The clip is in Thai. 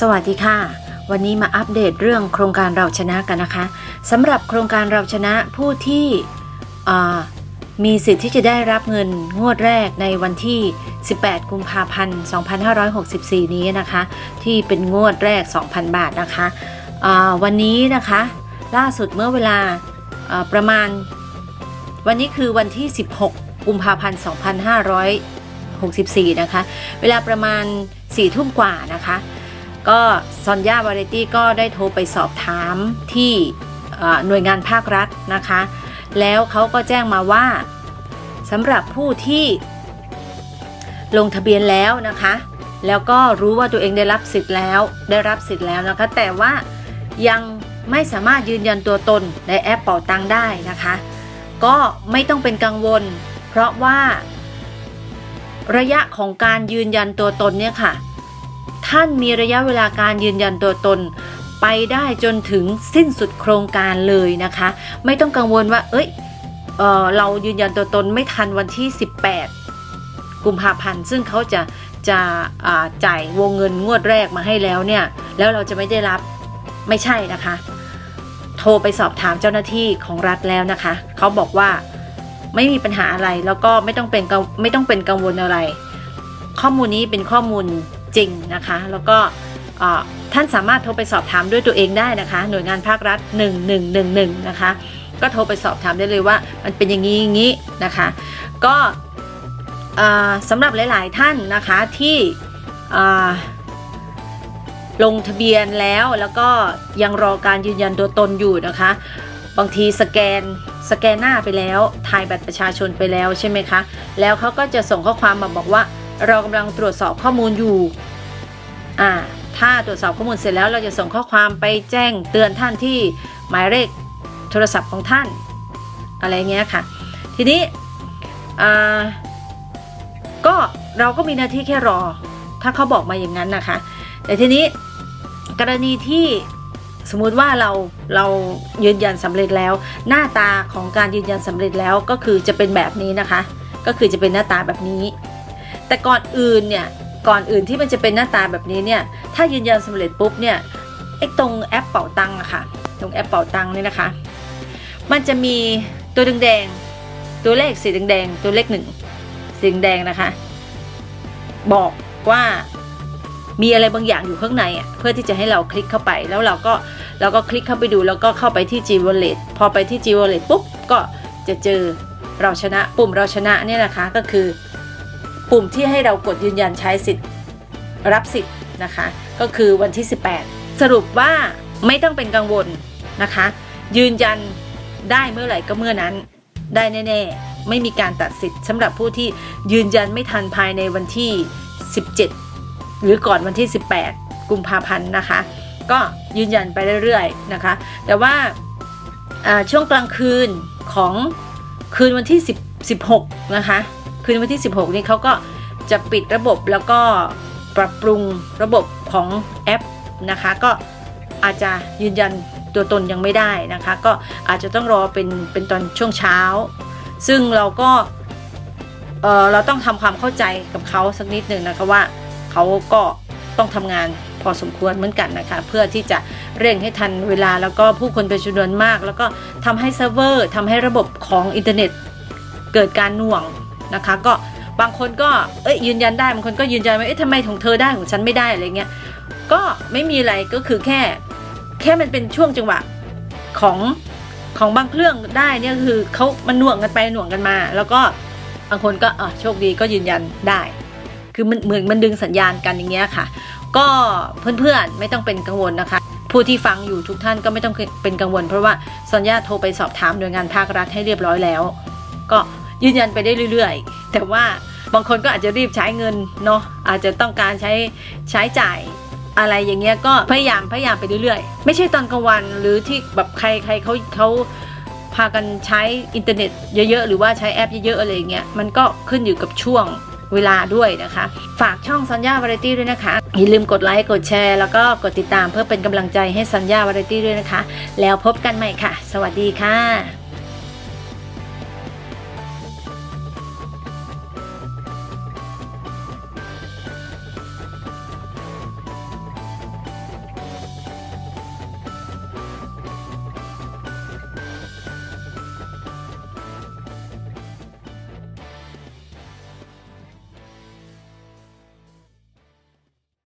สวัสดีค่ะ วันนี้มาอัปเดตเรื่องโครงการเราชนะกันนะคะสำหรับโครงการเราชนะผู้ที่มีสิทธิ์ที่จะได้รับเงินงวดแรกในวันที่ 18 กุมภาพันธ์ 2564 นี้นะคะ ที่เป็นงวดแรก 2,000 บาทนะคะวันนี้นะคะล่าสุดเมื่อเวลาอ่าประมาณวันนี้คือวันที่ 16 กุมภาพันธ์ 2564 นะคะ เวลาประมาณ 4 ทุ่มกว่านะคะ ก็ซอนย่าวาไรตี้ก็ได้โทรไปสอบถามที่หน่วยงานภาครัฐนะคะ แล้วเขาก็แจ้งมาว่าสำหรับผู้ที่ลงทะเบียนแล้วนะคะ แล้วก็รู้ว่าตัวเองได้รับสิทธิ์แล้ว ได้รับสิทธิ์แล้วนะคะ แต่ว่ายังไม่สามารถยืนยันตัวตนในแอปเป่าตังได้นะคะ ก็ไม่ต้องเป็นกังวล เพราะว่า ระยะของการยืนยันตัวตนเนี่ยค่ะ ท่านมีระยะเวลาการยืนยันตัวตนไปได้จนถึงสิ้นสุดโครงการเลยนะคะ ไม่ต้องกังวลว่า เอ้ยเออเรายืนยันตัวตนไม่ทันวันที่ 18 กุมภาพันธ์ ซึ่งเขาจะจะาจ่ายวงเงินงวดแรกมาให้แล้วเนี่ย แล้วเราจะไม่ได้รับไม่ใช่นะคะ โทรไปสอบถามเจ้าหน้าที่ของรัฐแล้วนะคะ เขาบอกว่าไม่มีปัญหาอะไรแล้วก็ไม่ต้องเป็นไม่ต้องเป็นกังวลอะไร ข้อมูลนี้เป็นข้อมูล จริงนะคะ แล้วก็ท่านสามารถโทรไปสอบถามด้วยตัวเองได้นะคะ หน่วยงานภาครัฐ 1111 นะคะ ก็โทรไปสอบถามได้เลยว่ามันเป็นอย่างนี้อย่างนี้นะคะ ก็สำหรับหลาย ๆ ท่านนะคะที่ลงทะเบียนแล้วแล้วก็ยังรอการยืนยันตัวตนอยู่นะคะ บางทีสแกนสแกนหน้าไปแล้วถ่ายบัตรประชาชนไปแล้วใช่ไหมคะ แล้วเขาก็จะส่งข้อความมาบอกว่า เรากำลังตรวจสอบข้อมูลอยู่ อ่า ถ้าตรวจสอบข้อมูลเสร็จแล้วเราจะส่งข้อความไปแจ้งเตือนท่านที่หมายเลขโทรศัพท์ของท่าน อะไรเงี้ยค่ะ ทีนี้ก็เราก็มีหน้าที่แค่รอ ถ้าเขาบอกมาอย่างนั้นนะคะ แต่ทีนี้กรณีที่สมมุติว่าเราเรายืนยันสำเร็จแล้ว หน้าตาของการยืนยันสำเร็จแล้วก็คือจะเป็นแบบนี้นะคะ ก็คือจะเป็นหน้าตาแบบนี้ แต่ก่อนอื่นเนี่ยก่อนอื่นที่มันจะเป็นหน้าตาแบบนี้เนี่ยถ้ายืนยันสำเร็จปุ๊บเนี่ยไอ้ตรงแอปเป่าตังค์อะค่ะตรงแอปเป่าตังค์เนี่ยนะคะ มันจะมีตัวแดงๆตัวเลขสีแดงๆตัวเลขหนึ่งสีแดงนะคะ บอกว่ามีอะไรบางอย่างอยู่ข้างในอะเพื่อที่จะให้เราคลิกเข้าไปแล้วเราก็เราก็คลิกเข้าไปดูแล้วก็เข้าไปที่ G Wallet พอไปที่ G Wallet ปุ๊บก็จะเจอเราชนะปุ่มเราชนะเนี่ยนะคะก็คือ ปุ่มที่ให้เรากดยืนยันใช้สิทธิ์รับสิทธิ์นะคะ ก็คือวันที่ 18 สรุปว่าไม่ต้องเป็นกังวลนะคะ ยืนยันได้เมื่อไหร่ก็เมื่อนั้นได้แน่ๆ ไม่มีการตัดสิทธิ์สำหรับผู้ที่ยืนยันไม่ทันภายในวันที่ 17 หรือก่อนวันที่ 18 กุมภาพันธ์นะคะ ก็ยืนยันไปเรื่อยๆนะคะ แต่ว่าช่วงกลางคืนของคืนวันที่ 10 16 นะคะ คืนวันที่ 16 นี้เขาก็จะปิดระบบแล้วก็ปรับปรุงระบบของแอปนะคะ ก็อาจจะยืนยันตัวตนยังไม่ได้นะคะ ก็อาจจะต้องรอเป็นเป็นตอนช่วงเช้า ซึ่งเราก็เออเราต้องทำความเข้าใจกับเขาสักนิดหนึ่งนะคะว่าเขาก็ต้องทำงานพอสมควรเหมือนกันนะคะ เพื่อที่จะเร่งให้ทันเวลาแล้วก็ผู้คนเป็นจำนวนมาก แล้วก็ทำให้เซิร์ฟเวอร์ทำให้ระบบของอินเทอร์เน็ตเกิดการหน่วง นะคะ ก็บางคนก็เอ้ยยืนยันได้บางคนก็ยืนยันว่าเอ๊ะทำไมของเธอได้ของฉันไม่ได้อะไรเงี้ยก็ไม่มีอะไรก็คือแค่แค่มันเป็นช่วงจังหวะของของบางเครื่องได้เนี่ยคือเขามันหน่วงกันไปหน่วงกันมา แล้วก็บางคนก็อะโชคดีก็ยืนยันได้ คือมันเหมือนมันดึงสัญญาณกันอย่างเงี้ยค่ะ ก็เพื่อนๆไม่ต้องเป็นกังวลนะคะ ผู้ที่ฟังอยู่ทุกท่านก็ไม่ต้องเป็นกังวล เพราะว่าสัญญาโทรไปสอบถามหน่วยงานภาครัฐให้เรียบร้อยแล้ว ก็ ยืนยันไปได้เรื่อยๆ แต่ว่าบางคนก็อาจจะรีบใช้เงินเนาะอาจจะต้องการใช้ใช้จ่ายอะไรอย่างเงี้ยก็พยายามพยายามไปเรื่อยๆ ไม่ใช่ตอนกลางวันหรือที่แบบใครใครเขาเขาพากันใช้อินเทอร์เน็ตเยอะๆ หรือว่าใช้แอปเยอะๆอะไรอย่างเงี้ยมันก็ขึ้นอยู่กับช่วงเวลาด้วยนะคะ ฝากช่องสัญญา v าไรตี้ด้วยนะคะ อย่าลืมกดไลค์ กดแชร์ แล้วก็กดติดตามเพื่อเป็นกำลังใจให้สัญญา v าไรตี้ด้วยนะคะ แล้วพบกันใหม่ค่ะ สวัสดีค่ะ